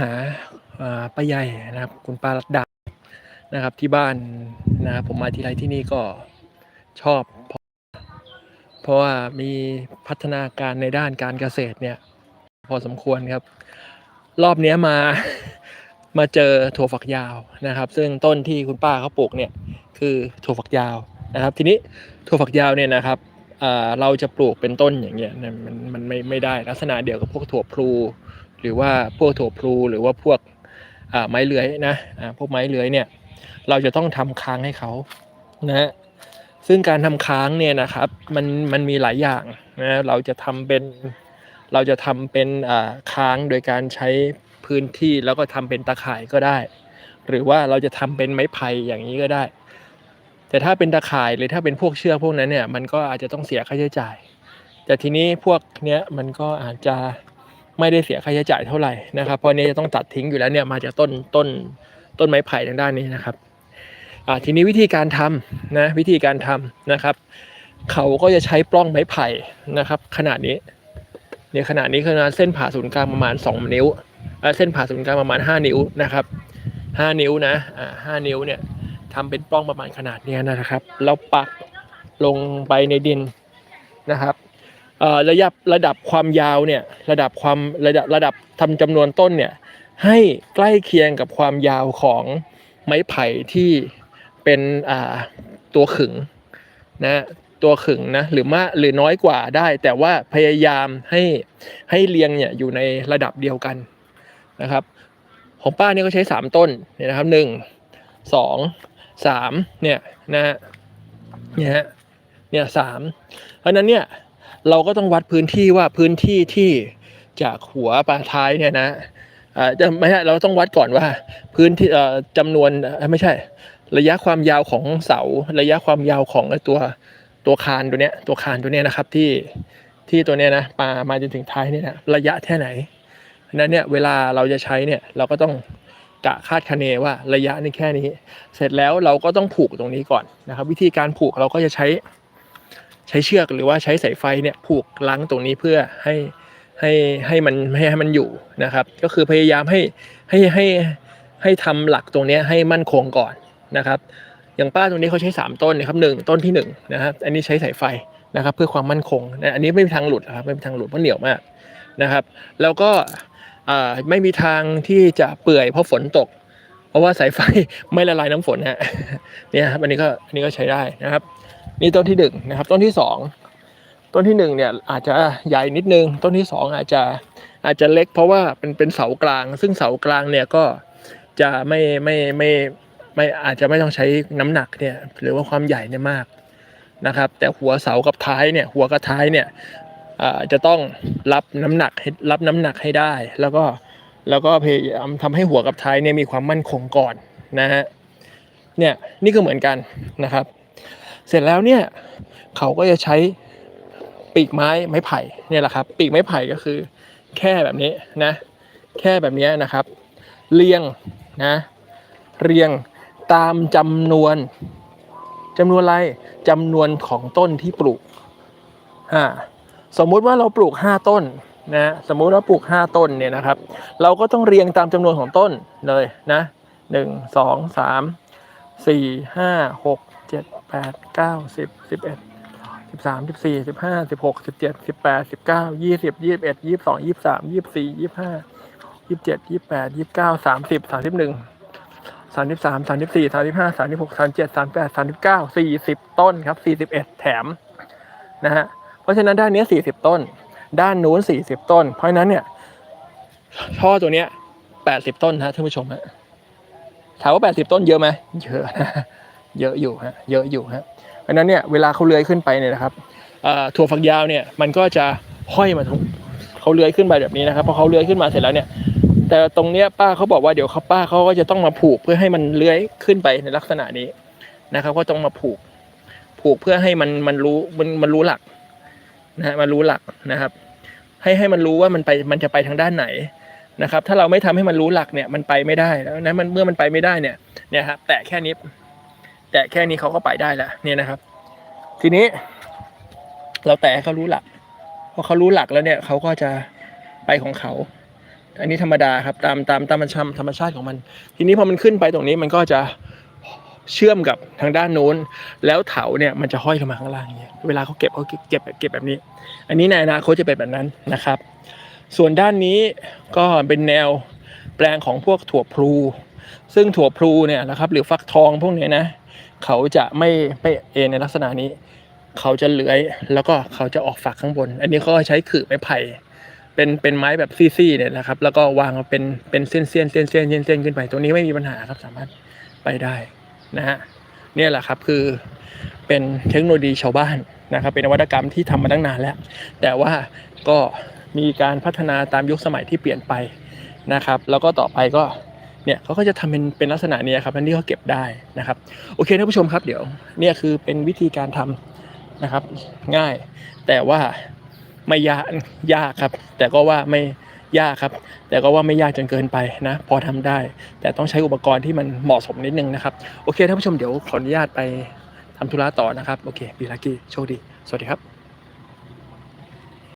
หาป้าใหญ่นะครับ คุณป้ารัตดานะครับที่บ้านนะครับผมมาทีไรที่นี่ก็ชอบเพราะเพราะว่ามีพัฒนาการในด้านการเกษตรเนี่ย พอสมควรครับ รอบนี้มามาเจอถั่วฝักยาวนะครับ ซึ่งต้นที่คุณป้าเขาปลูกเนี่ยคือถั่วฝักยาวนะครับ ทีนี้ถั่วฝักยาวเนี่ยนะครับเราจะปลูกเป็นต้นอย่างเงี้ยมันมันไม่ไม่ได้ลักษณะเดียวกับพวกถั่วพลู หรือว่าพวกโถพลูหรือว่าพวกไม้เลื้อยนะพวกไม้เลื้อยเนี่ยเราจะต้องทำค้างให้เขานะซึ่งการทำค้างเนี่ยนะครับมันมันมีหลายอย่างนะเราจะทำเป็นเราจะทำเป็นค้างโดยการใช้พื้นที่แล้วก็ทำเป็นตะข่ายก็ได้ หรือว่าเราจะทำเป็นไม้ไผ่อย่างนี้ก็ได้ แต่ถ้าเป็นตะข่ายหรือถ้าเป็นพวกเชือกพวกนั้นเนี่ยมันก็อาจจะต้องเสียค่าใช้จ่าย แต่ทีนี้พวกเนี้ยมันก็อาจจะ ไม่ได้เสียค่าใช้จ่ายเท่าไหร่นะครับเพราะนี้จะต้องตัดทิ้งอยู่แล้วเนี่ยมาจากต้นต้นต้นไม้ไผ่ทางด้านนี้นะครับทีนี้วิธีการทำนะวิธีการทำนะครับ เขาก็จะใช้ปล้องไม้ไผ่นะครับ ขนาดนี้เนี่ยขนาดนี้คือเส้นผ่าศูนย์กลางประมาณ 2 นิ้วเส้นผ่าศูนย์กลางประมาณ 5 นิ้วนะครับ 5 นิ้วนะอ่าห้านิ้วเนี่ยทำเป็นปล้องประมาณขนาดนี้นะครับแล้วปักลงไปในดินนะครับ ระดับระดับความยาวเนี่ยระดับความระดับระดับทำจำนวนต้นเนี่ยให้ใกล้เคียงกับความยาวของไม้ไผ่ที่เป็นตัวขึงนะตัวขึงนะหรือมากหรือน้อยกว่าได้ แต่ว่าพยายามให้ให้เรียงเนี่ยอยู่ในระดับเดียวกันนะครับ ของป้าเนี่ยก็ใช้สามต้นเนี่ยนะครับหนึ่งสองสามเนี่ยนะเนี่ยเนี่ยสามเพราะฉะนั้นเนี่ย เราก็ต้องวัดพื้นที่ว่าพื้นที่ที่จากหัวปลาท้ายเนี่ยนะอาจะไม่ใช่เราต้องวัดก่อนว่า พื้นที่จำนวนไม่ใช่ ระยะความยาวของเสา ระยะความยาวของตัวตัวคานตัวเนี้ยตัวคานตัวเนี้ยนะครับที่ที่ตัวเนี้ยนะปลามาจนถึงท้ายเนี่ยนะระยะแค่ไหนนั้นเนี่ยเวลาเราจะใช้เนี่ยเราก็ต้องกะคาดคะเนว่าระยะนี่แค่นี้ เสร็จแล้วเราก็ต้องผูกตรงนี้ก่อนนะครับ วิธีการผูกเราก็จะใช้ ใช้เชือกหรือว่าใช้สายไฟเนี่ยผูกลังตรงนี้เพื่อให้ให้ให้มันให้ให้มันอยู่นะครับ ก็คือพยายามให้ให้ให้ให้ทำหลักตรงนี้ให้มั่นคงก่อนนะครับ อย่างป้าตรงนี้เขาใช้สามต้นนะครับหนึ่งต้นที่หนึ่งนะครับอันนี้ใช้สายไฟนะครับ เพื่อความมั่นคงนะอันนี้ไม่มีทางหลุดนะครับไม่มีทางหลุดเพราะเหนียวมากนะครับ แล้วก็ไม่มีทางที่จะเปื่อยเพราะฝนตก เพราะว่าสายไฟไม่ละลายน้ำฝนฮะเนี่ยครับอันนี้ก็อันนี้ก็ใช้ได้นะครับ นี่ต้นที่หนึ่งนะครับ ต้นที่สองต้นที่หนึ่งเนี่ยอาจจะใหญ่นิดนึง ต้นที่สองอาจจะอาจจะเล็ก เพราะว่าเป็นเป็นเสากลาง ซึ่งเสากลางเนี่ยก็จะไม่ไม่ไม่ไม่อาจจะไม่ต้องใช้น้ำหนักเนี่ยหรือว่าความใหญ่เนี่ยมากนะครับ แต่หัวเสากับท้ายเนี่ยหัวกับท้ายเนี่ยจะต้องรับน้ำหนักให้รับน้ำหนักให้ได้ แล้วก็แล้วก็พยายามทำให้หัวกับท้ายเนี่ยมีความมั่นคงก่อนนะฮะเนี่ยนี่ก็เหมือนกันนะครับ เสร็จแล้วเนี่ยเขาก็จะใช้ปีกไม้ไม้ไผ่เนี่ยแหละครับ ปีกไม้ไผ่ก็คือ แค่แบบนี้นะ แค่แบบนี้นะครับ เรียงนะเรียงตามจำนวนจำนวนอะไรจำนวนของต้นที่ปลูกอ่าสมมุติว่าเราปลูก 5 ต้นนะสมมุติว่าปลูก 5 ต้นเนี่ยนะครับ เราก็ต้องเรียงตามจำนวนของต้นเลยนะหนึ่งสองสามสี่ห้าหกเจ็ด แปดเก้าสิบสิบเอ็ดสิบสามสิบสี่สิบห้าสิบหกสิบเจ็ดสิบแปดสิบเก้ายี่สิบยี่สิบเอ็ดยี่สิบสองยี่สิบสามยี่สิบสี่ยี่สิบห้ายี่สิบเจ็ดยี่สิบแปดยี่สิบเก้าสามสิบสามสิบหนึ่งสามสิบสามสามสิบสี่สามสิบห้าสามสิบหกสามเจ็ดสามแปดสามสิบเก้าสี่สิบต้นครับสี่สิบเอ็ดแถมนะฮะเพราะฉะนั้นด้านนี้สี่สิบต้น ด้านนู้นสี่สิบต้น เพราะฉะนั้นเนี่ยช่อตัวเนี้ยแปดสิบต้นฮะท่านผู้ชมฮะถามว่าแปดสิบต้นเยอะไหมเยอะนะ เยอะอยู่ฮะเยอะอยู่ฮะเพราะนั้นเนี่ยเวลาเขาเลื้อยขึ้นไปเนี่ยนะครับถั่วฝักยาวเนี่ยมันก็จะห้อยมาตรงเขาเลื้อยขึ้นไปแบบนี้นะครับพอเขาเลื้อยขึ้นมาเสร็จแล้วเนี่ย แต่ตรงเนี้ยป้าเขาบอกว่าเดี๋ยวเขาป้าเขาก็จะต้องมาผูกเพื่อให้มันเลื้อยขึ้นไปในลักษณะนี้นะครับ ก็ต้องมาผูก ผูกเพื่อให้มันมันรู้มันมันรู้หลักนะฮะมันรู้หลักนะครับ ให้ให้มันรู้ว่ามันไปมันจะไปทางด้านไหนนะครับ ถ้าเราไม่ทำให้มันรู้หลักเนี่ยมันไปไม่ได้แล้วนั้นมันเมื่อมันไปไม่ได้เนี่ยเนี่ยครับแตะแค่นี้ แต่แค่นี้เขาก็ไปได้แล้วเนี่ยนะครับ ทีนี้ เราแต่เขารู้หลักพอเขารู้หลักแล้วเนี่ยเขาก็จะไปของเขา อันนี้ธรรมดาครับ ตามตามตามธรรมชาติของมัน ทีนี้พอมันขึ้นไปตรงนี้มันก็จะเชื่อมกับทางด้านนู้น แล้วเถาเนี่ยมันจะห้อยลงมาข้างล่างเงี้ยเวลาเขาเก็บเขาเก็บเก็บแบบนี้ อันนี้ในอนาคตจะเป็นแบบนั้นนะครับ ส่วนด้านนี้ก็เป็นแนวแปลงของพวกถั่วพลู ซึ่งถั่วพลูเนี่ยนะครับ หรือฟักทองพวกนี้นะ เขาจะไม่ไม่เอในลักษณะนี้ เขาจะเลื้อย แล้วก็เขาจะออกฝักข้างบน อันนี้เขาใช้ขื่อไม้ไผ่เป็นเป็นไม้แบบซี่ๆเนี่ยนะครับ แล้วก็วางมาเป็นเป็นเส้นเส้นเส้นเส้นเส้นเส้นขึ้นไปตรงนี้ไม่มีปัญหาครับสามารถไปได้นะฮะเนี่ยแหละครับคือเป็นเทคโนโลยีชาวบ้านนะครับ เป็นนวัตกรรมที่ทำมาตั้งนานแล้ว แต่ว่าก็มีการพัฒนาตามยุคสมัยที่เปลี่ยนไปนะครับ แล้วก็ต่อไปก็ เนี่ยเขาก็จะทำเป็นเป็นลักษณะนี้ครับอันนี้เขาเก็บได้นะครับ โอเคท่านผู้ชมครับเดี๋ยวเนี่ยคือเป็นวิธีการทำนะครับ ง่าย แต่ว่าไม่ยากยากครับ แต่ก็ว่าไม่ยากครับ แต่ก็ว่าไม่ยากจนเกินไปนะ พอทำได้ แต่ต้องใช้อุปกรณ์ที่มันเหมาะสมนิดนึงนะครับโอเคท่านผู้ชมเดี๋ยวขออนุญาตไปทำธุระต่อนะครับโอเคบีลากี้โชคดี สวัสดีครับ